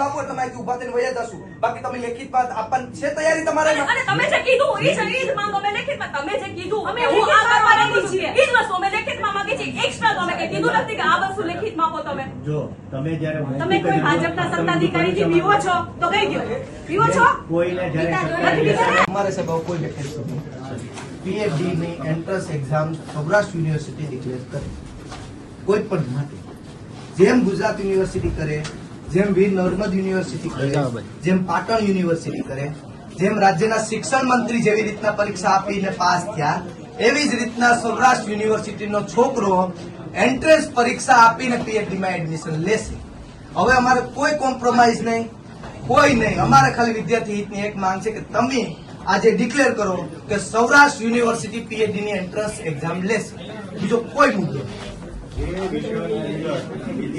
અહીંયાથી ઊભા થઈને વયા જશું. બાકી તમે લેખિતમાં આપવાની છે તૈયારી તમારે અને તમે જે કીધું ઈ જ ઈ જ માંગો. અમે લેખિતમાં તમે જે કીધું અમે હું આ કરવા માંગી છીએ. ઈ જ વસ્તુ અમે લેખિતમાં માંગી છીએ. એક્સ્ટ્રા તો અમે કીધું નથી કે આ વસ્તુ લેખિતમાં આપો તમે. જો તમે જ્યારે તમે કોઈ ભાજપના સત્તાધિકારી થી બીવો છો તો કઈ ગયો. બીવો છો? કોઈને જ્યારે અમારે સાહેબ કોઈ લેખિત પીએચડી ની entrance exam Saurashtra university declare કરે. કોઈ પણ માટે. જેમ ગુજરાત યુનિવર્સિટી કરે જેમ વીર નર્મદ યુનિવર્સિટી કરે જેમ પાટણ યુનિવર્સિટી કરે જેમ રાજ્યના શિક્ષણ મંત્રી જેવી રીતના પરીક્ષા આપીને પાસ થયા એવી જ રીતના સૌરાષ્ટ્ર યુનિવર્સિટીનો છોકરો એન્ટ્રન્સ પરીક્ષા આપીને પીએચડીમાં એડમિશન લેશે. હવે અમારે કોઈ કોમ્પ્રોમાઇઝ નહીં કોઈ નહીં. અમારે ખાલી વિદ્યાર્થી હિતની એક માંગ છે કે તમે આજે ડિક્લેર કરો કે સૌરાષ્ટ્ર યુનિવર્સિટી પીએચડીની એન્ટ્રન્સ એક્ઝામ લેશે. બીજો કોઈ મુદ્દો નહીં.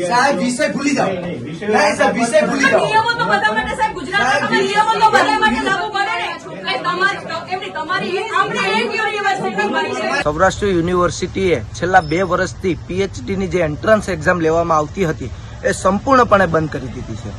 સાહેબ વિષય ભૂલી જાઓ. નહીં સાહેબ વિષય ભૂલી જાઓ. નિયમો તો બધા માટે સાહેબ ગુજરાતના નિયમો તો બધા માટે લાગુ પડે ને. એ તમારી એમની તમારી આપણે એક યુનિવર્સિટી મારી છે સૌરાષ્ટ્ર યુનિવર્સિટીએ છેલ્લા બે વર્ષથી પીએચડીની જે એન્ટ્રન્સ એક્ઝામ લેવામાં આવતી હતી એ સંપૂર્ણપણે બંધ કરી દીધી છે.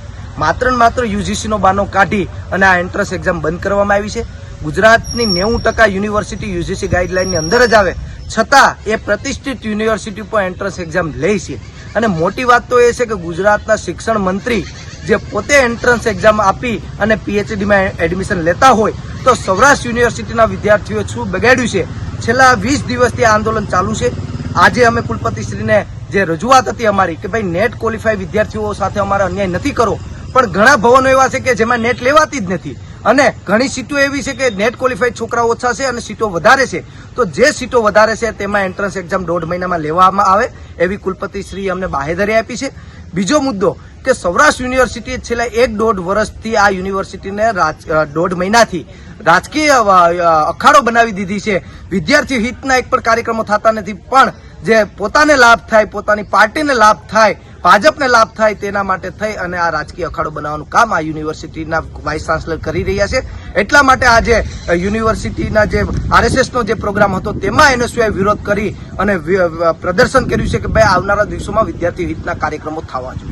માત્ર ને માત્ર યુજીસીનો બાનો કાઢી અને આ એન્ટ્રન્સ એક્ઝામ બંધ કરવામાં આવી છે. ગુજરાતની નેવું ટકા યુનિવર્સિટી યુજીસી ગાઈડલાઈનની અંદર જ આવે. છતાં એ પ્રતિષ્ઠિત યુનિવર્સિટી પર એન્ટ્રન્સ એક્ઝામ લે છે. અને મોટી વાત તો એ છે કે ગુજરાતના શિક્ષણ મંત્રી જે પોતે એન્ટ્રન્સ એક્ઝામ આપી અને પીએચડીમાં એડમિશન લેતા હોય, તો સૌરાષ્ટ્ર યુનિવર્સિટીના વિદ્યાર્થીઓએ શું બગાડ્યું છે. છેલ્લા વીસ દિવસથી આ આંદોલન ચાલુ છે. આજે અમે કુલપતિશ્રીને જે રજૂઆત હતી અમારી કે ભાઈ નેટ ક્વોલિફાય વિદ્યાર્થીઓ સાથે અમારે અન્યાય નથી કરો, પણ ઘણા ભવનો એવા છે કે જેમાં નેટ લેવાતી જ નથી. અને ઘણી સીટો એવી છે કે નેટ ક્વોલિફાઈડ છોકરાઓ ઓછા છે અને સીટો વધારે છે. તો જે સીટો વધારે છે તેમાં એન્ટ્રન્સ એક્ઝામ દોઢ મહિનામાં લેવામાં આવે એવી કુલપતિશ્રી અમને બાહેધરી આપી છે. બીજો મુદ્દો કે સૌરાષ્ટ્ર યુનિવર્સિટીએ છેલ્લા એક દોઢ વર્ષથી આ યુનિવર્સિટીને રાજ- દોઢ મહિનાથી રાજકીય અખાડો બનાવી દીધી છે. વિદ્યાર્થી હિતના એક પણ કાર્યક્રમો થતા નથી. પણ જે પોતાને લાભ થાય, પોતાની પાર્ટીને લાભ થાય ભાજપને લાભ થાય તેના માટે થઈ અને આ રાજકીય અખાડો બનાવવાનું કામ આ યુનિવર્સિટીના વાઇસ ચાન્સલર કરી રહ્યા છે. એટલા માટે આજે યુનિવર્સિટીના જે આરએસએસનો જે પ્રોગ્રામ હતો તેમાં એનએસયુએ વિરોધ કરી અને પ્રદર્શન કર્યું છે કે ભાઈ આવનારા દિવસોમાં વિદ્યાર્થી હિતના કાર્યક્રમો થવા જોઈએ.